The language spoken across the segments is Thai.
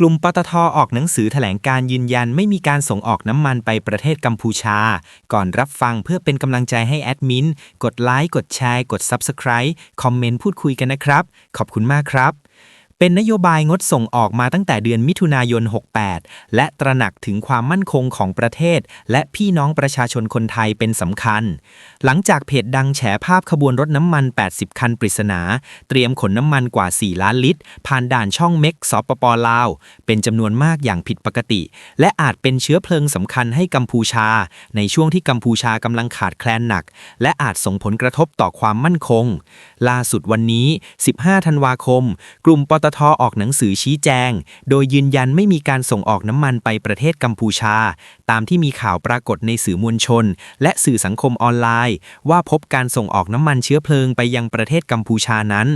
กลุ่มปตทออกหนังสือแถลงการยืนยันไม่มีการส่งออกน้ำมันไปประเทศกัมพูชา ก่อนรับฟังเพื่อเป็นกำลังใจให้แอดมิน กดไลค์ กดแชร์ กด Subscribe คอมเมนต์พูดคุยกันนะครับ ขอบคุณมากครับ เป็นนโยบายงดส่งออกมาตั้งแต่เดือนมิถุนายน 68 และตระหนักถึงความมั่นคงของประเทศ และพี่น้องประชาชนคนไทยเป็นสำคัญ หลังจากเพจดังแฉภาพขบวนรถน้ำมัน 80 คันปริศนา เตรียมขนน้ำมันกว่า 4 ล้านลิตร ผ่านด่านช่องเม็กสปปลาว เป็นจำนวนมากอย่างผิดปกติ และอาจเป็นเชื้อเพลิงสำคัญให้กัมพูชา ในช่วงที่กัมพูชากำลังขาดแคลนหนัก และอาจส่งผลกระทบต่อความมั่นคง ล่าสุดวันนี้ 15 ธันวาคม กลุ่มปตทออกหนังสือชี้แจง โดยยืนยันไม่มีการส่งออกน้ำมันไปประเทศกัมพูชา ตามที่มีข่าวปรากฏในสื่อมวลชน และสื่อสังคมออนไลน์ ว่าพบการส่งออกน้ำมันเชื้อเพลิงไปยังประเทศกัมพูชานั้น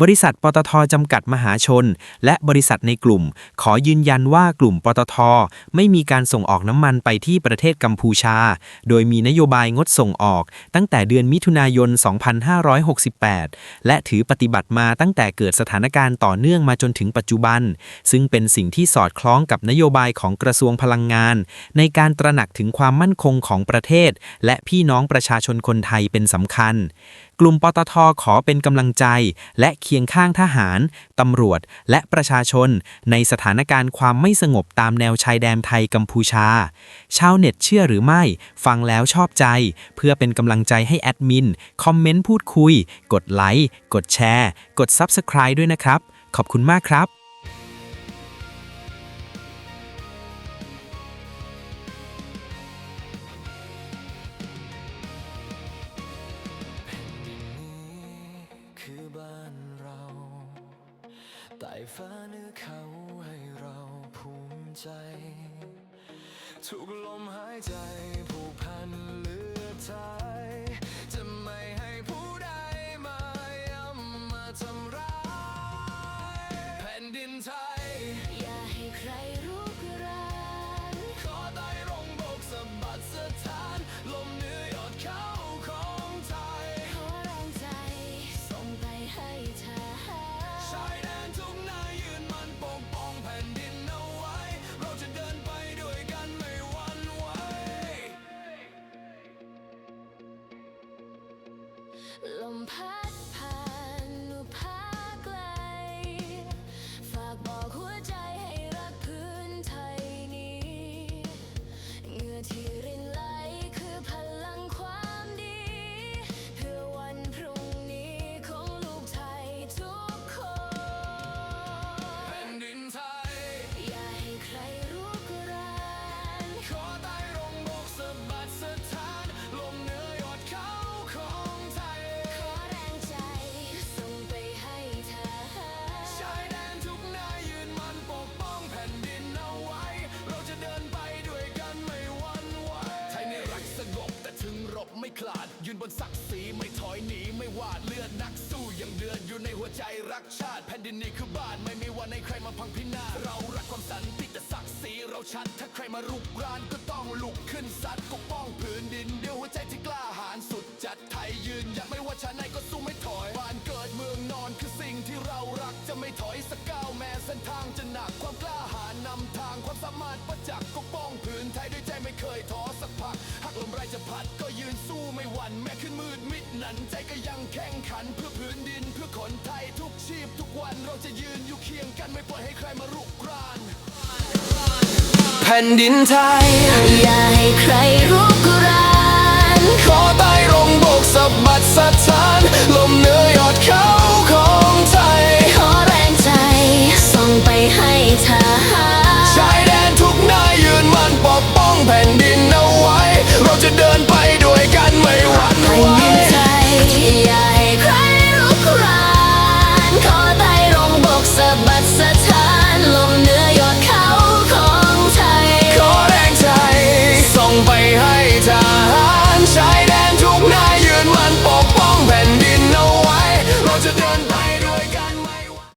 บริษัทปตทจำกัดมหาชน และบริษัทในกลุ่ม ขอยืนยันว่ากลุ่มปตทไม่มีการส่งออกน้ำมันไปที่ประเทศกัมพูชา โดยมีนโยบายงดส่งออกตั้งแต่เดือนมิถุนายน 2568 และถือปฏิบัติมาตั้งแต่เกิดสถานการณ์ต่อเนื่องื่องมาจนถึงปัจจุบัน ซึ่งเป็นสิ่งที่สอดคล้องกับนโยบายของกระทรวงพลังงาน ในการตระหนักถึงความมั่นคงของประเทศ และพี่น้องประชาชนคนไทยเป็นสำคัญ กลุ่มปตทขอเป็นกำลังใจ และเคียงข้างทหาร ตำรวจ และประชาชน ในสถานการณ์ความไม่สงบตามแนวชายแดนไทยกัมพูชา ชาวเน็ตเชื่อหรือไม่ ฟังแล้วชอบใจ เพื่อเป็นกำลังใจให้แอดมิน คอมเมนต์พูดคุย กดไลค์ กดแชร์ กด Subscribe ด้วยนะครับ ขอบคุณมากครับคือบ้านเราใต้ฟ้าเนือเขาให้เราภูมิใจ ทุกลมหายใจผูกพันเลือดทยจะไม่ ลม ลาด ยืนบนศักดิ์ศรีไม่ถอยหนีไม่หวาดเลือดนักสู้ยังเดือดอยู่ในหัวใจรักชาติแผ่นดินนี้คือบ้านไม่มีวันให้ใครมาพังพินาศเรารักความสันติแต่ศักดิ์ศรีเราชัด ถ้าใครมารุกรานก็ต้องลุกขึ้นซัดปกป้องผืนดินเดียวหัวใจที่กล้าหาญสุดจัดไทยยืนยัดไม่ว่าชาติไหนก็สู้ไม่ถอยบ้านเกิดเมืองนอนคือสิ่งที่เรารักจะไม่ถอยสักก้าวแม้เส้นทางจะหนักความกล้าหาญนำทางความสามารถประจักษ์ปกป้องผืนไทยด้วยใจไม่ สู้ไม่หวั่นแม้ขึ้นมืดมิดหนันใจก็ยังแข่งขันเพื่อผืนดินเพื่อคนไทยทุกชีพทุกวันเราจะยืนอยู่เคียงกันไม่ปล่อยให้ใครมารุกราน แผ่นดินไทย อย่าให้ใครรุกราน